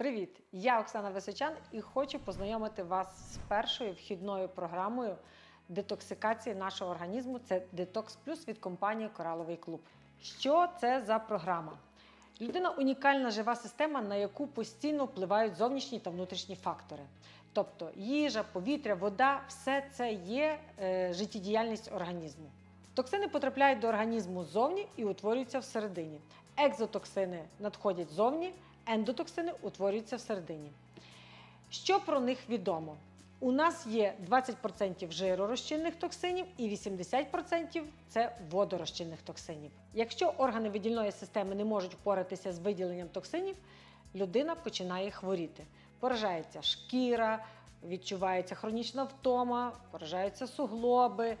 Привіт! Я Оксана Височан і хочу познайомити вас з першою вхідною програмою детоксикації нашого організму. Це Detox Plus від компанії Кораловий клуб. Що це за програма? Людина унікальна жива система, на яку постійно впливають зовнішні та внутрішні фактори. Тобто їжа, повітря, вода все це є е, життєдіяльність організму. Токсини потрапляють до організму ззовні і утворюються всередині. Екзотоксини надходять ззовні, ендотоксини утворюються всередині. Що про них відомо? У нас є 20% жиророзчинних токсинів і 80% це водорозчинних токсинів. Якщо органи видільної системи не можуть впоратися з виділенням токсинів, людина починає хворіти. Поражається шкіра, відчувається хронічна втома, поражаються суглоби.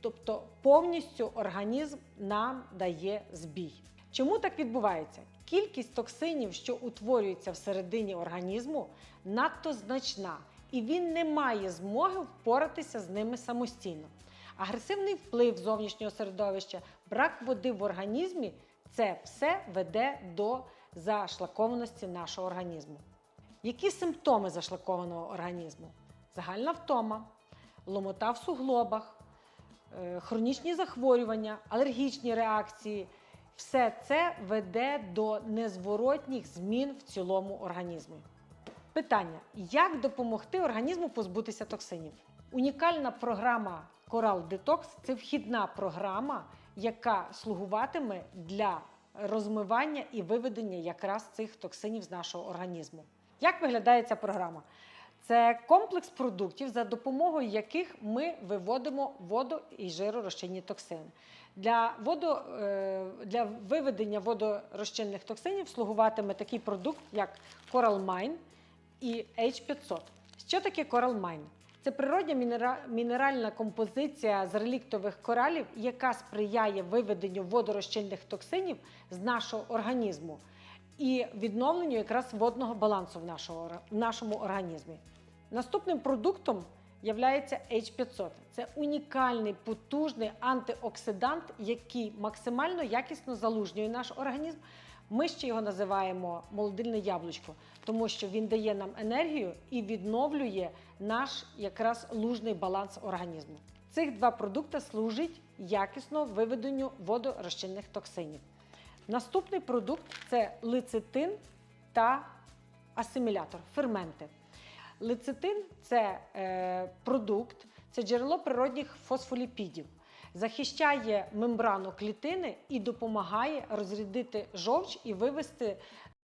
Тобто повністю організм нам дає збій. Чому так відбувається? Кількість токсинів, що утворюється всередині організму, надто значна, і він не має змоги впоратися з ними самостійно. Агресивний вплив зовнішнього середовища, брак води в організмі це все веде до зашлакованості нашого організму. Які симптоми зашлакованого організму? Загальна втома, ломота в суглобах, е, хронічні захворювання, алергічні реакції. Все це веде до незворотніх змін в цілому організмі. Питання: як допомогти організму позбутися токсинів? Унікальна програма Coral Detox – це вхідна програма, яка слугуватиме для розмивання і виведення якраз цих токсинів з нашого організму. Як виглядає ця програма? Це комплекс продуктів, за допомогою яких ми виводимо воду і жиророзчинні токсини. Для, водо, е, для виведення водорозчинних токсинів слугуватиме такий продукт, як Coral Mine і H500. Що таке Coral Mine? Це природня мінеральна композиція з реліктових коралів, яка сприяє виведенню водорозчинних токсинів з нашого організму і відновленню якраз водного балансу в, нашому організмі. Наступним продуктом є H500. Це унікальний потужний антиоксидант, який максимально якісно залужнює наш організм. Ми ще його називаємо молодильне яблучко, тому що він дає нам енергію і відновлює наш якраз лужний баланс організму. Цих два продукти служать якісно виведенню водорозчинних токсинів. Наступний продукт це лецитин та асимілятор, ферменти. Лецитин це е, продукт, це джерело природних фосфоліпідів, захищає мембрану клітини і допомагає розрядити жовч і вивести